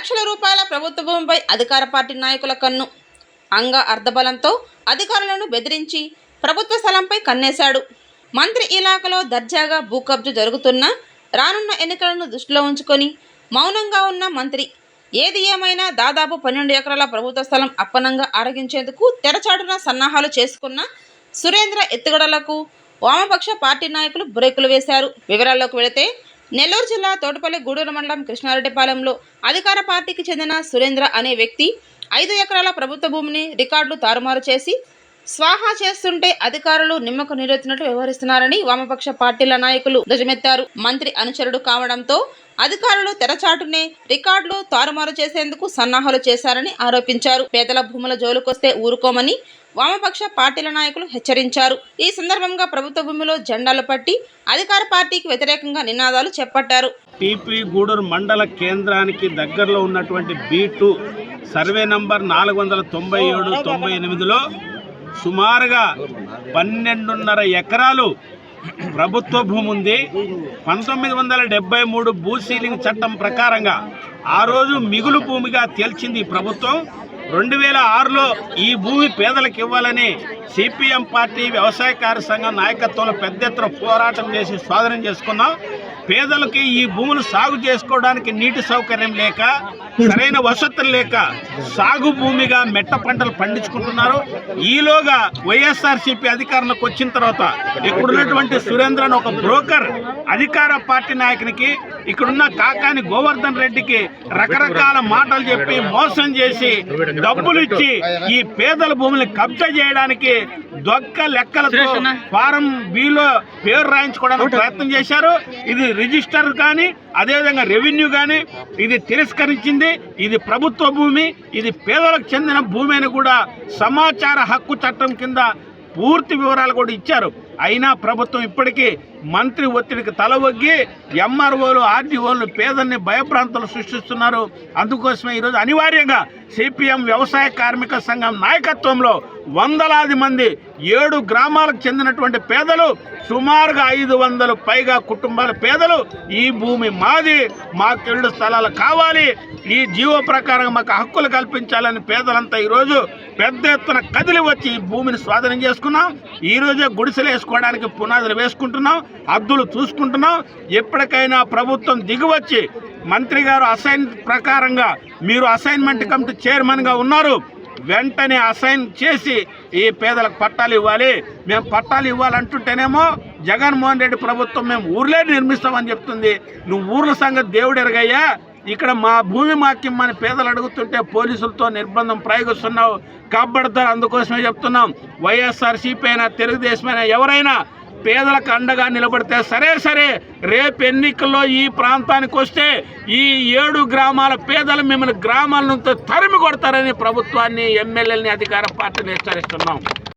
లక్షల రూపాయల ప్రభుత్వ భూమిపై అధికార పార్టీ నాయకుల కన్ను. అంగ అర్ధబలంతో అధికారులను బెదిరించి ప్రభుత్వ స్థలంపై కన్నేశాడు. మంత్రి ఇలాకాలో దర్జాగా భూ కబ్జు జరుగుతున్న రానున్న ఎన్నికలను దృష్టిలో ఉంచుకొని మౌనంగా ఉన్న మంత్రి ఏది ఏమైనా దాదాపు పన్నెండు ఎకరాల ప్రభుత్వ స్థలం అప్పనంగా ఆరగించేందుకు తెరచాటున సన్నాహాలు చేసుకున్న సురేంద్ర ఎత్తుగడలకు వామపక్ష పార్టీ నాయకులు బ్రేకులు వేశారు. వివరాల్లోకి వెళితే నెల్లూరు జిల్లా తోటపల్లి గూడూరు మండలం కృష్ణారెడ్డిపాలెంలో అధికార పార్టీకి చెందిన సురేంద్ర అనే వ్యక్తి ఐదు ఎకరాల ప్రభుత్వ భూమిని రికార్డులు తారుమారు చేసి స్వాహా చేస్తుంటే అధికారులు నిమ్మకు నీరెత్తినట్లు వ్యవహరిస్తున్నారని వామపక్ష పార్టీల నాయకులు ధ్వజమెత్తారు. మంత్రి అనుచరుడు కావడంతో అధికారులు తెరచాటునే రికార్డులు తారుమారు చేసేందుకు సన్నాహాలు చేశారని ఆరోపించారు. పేదల భూముల జోలుకొస్తే ఊరుకోమని వామపక్ష పార్టీల నాయకులు హెచ్చరించారు. ఈ సందర్భంగా ప్రభుత్వ భూమిలో జెండాలు పట్టి అధికార పార్టీకి వ్యతిరేకంగా నినాదాలు చేపట్టారు. టీపీ గూడూరు మండల కేంద్రానికి దగ్గరలో ఉన్నటువంటి బీ సర్వే నంబర్ నాలుగు వందల తొంభై ఏడు తొంభై ఎనిమిదిలో సుమారుగా పన్నెండున్నర ఎకరాలు ప్రభుత్వ భూమి ఉంది. పంతొమ్మిది వందల డెబ్బై మూడు భూ సీలింగ్ చట్టం ప్రకారంగా ఆ రోజు మిగులు భూమిగా తేల్చింది ఈ ప్రభుత్వం. రెండు వేల ఆరులో ఈ భూమి పేదలకు ఇవ్వాలని సిపిఎం పార్టీ వ్యవసాయ కార్య సంఘం నాయకత్వంలో పెద్ద ఎత్తున పోరాటం చేసి స్వాధీనం చేసుకున్నాం. పేదలకి ఈ భూములు సాగు చేసుకోవడానికి నీటి సౌకర్యం లేక సరైన వసతులు లేక సాగు భూమిగా మెట్ట పంటలు పండించుకుంటున్నారు. ఈలోగా వైఎస్ఆర్సీపీ అధికారంలోకి వచ్చిన తర్వాత ఇప్పుడున్నటువంటి సురేంద్ర ఒక బ్రోకర్ అధికార పార్టీ నాయకునికి ఇక్కడున్న కాకాని గోవర్ధన్ రెడ్డికి రకరకాల మాటలు చెప్పి మోసం చేసి డబ్బులు ఇచ్చి ఈ పేదల భూముల్ని కబ్జా చేయడానికి దొక్క లెక్కలతో ఫారం బిలో పేరు రాయించుకోవడానికి ప్రయత్నం చేశారు. ఇది రిజిస్టర్ కానీ అదేవిధంగా రెవెన్యూ కానీ ఇది తిరస్కరించింది. ఇది ప్రభుత్వ భూమి ఇది పేదలకు చెందిన భూమి అని కూడా సమాచార హక్కు చట్టం కింద పూర్తి వివరాలు కూడా ఇచ్చారు. అయినా ప్రభుత్వం ఇప్పటికీ మంత్రి ఒత్తిడికి తల ఒగ్గి ఎంఆర్ఓలు ఆర్డీఓలు పేదల్ని భయప్రాంతాలు సృష్టిస్తున్నారు. అందుకోసమే ఈరోజు అనివార్యంగా సిపిఎం వ్యవసాయ కార్మిక సంఘం నాయకత్వంలో వందలాది మంది ఏడు గ్రామాలకు చెందినటువంటి పేదలు సుమారుగా ఐదు వందలు పైగా కుటుంబాల పేదలు ఈ భూమి మాది మాకు ఇళ్ళు స్థలాలు కావాలి. ఈ జీవో ప్రకారం మాకు హక్కులు కల్పించాలని పేదలంతా ఈరోజు పెద్ద ఎత్తున కదిలి వచ్చి ఈ భూమిని స్వాధీనం చేసుకున్నాం. ఈరోజే గుడిసెలు వేసుకోవడానికి పునాదులు వేసుకుంటున్నాం. హద్దులు చూసుకుంటున్నాం. ఎప్పటికైనా ప్రభుత్వం దిగివచ్చి మంత్రి గారు అసైన్ ప్రకారంగా మీరు అసైన్మెంట్ కమిటీ చైర్మన్గా ఉన్నారు. వెంటనే అసైన్ చేసి ఈ పేదలకు పట్టాలు ఇవ్వాలి. మేము పట్టాలు ఇవ్వాలంటుంటేనేమో జగన్మోహన్ రెడ్డి ప్రభుత్వం మేము ఊర్లే నిర్మిస్తామని చెప్తుంది. నువ్వు ఊర్ల సంగతి దేవుడు ఎరగయ్యా. ఇక్కడ మా భూమి మాకిమ్మని పేదలు అడుగుతుంటే పోలీసులతో నిర్బంధం ప్రయోగిస్తున్నావు కాబడతారు అందుకోసమే చెప్తున్నాం. వైఎస్ఆర్ సిపి అయినా తెలుగుదేశమైనా ఎవరైనా పేదలకు అండగా నిలబడితే సరే సరే రేపు ఎన్నికల్లో ఈ ప్రాంతానికి వస్తే ఈ ఏడు గ్రామాల పేదలు మిమ్మల్ని గ్రామాల నుంచి తరిమి కొడతారని ప్రభుత్వాన్ని ఎమ్మెల్యేలని అధికార పార్టీని హెచ్చరిస్తున్నాం.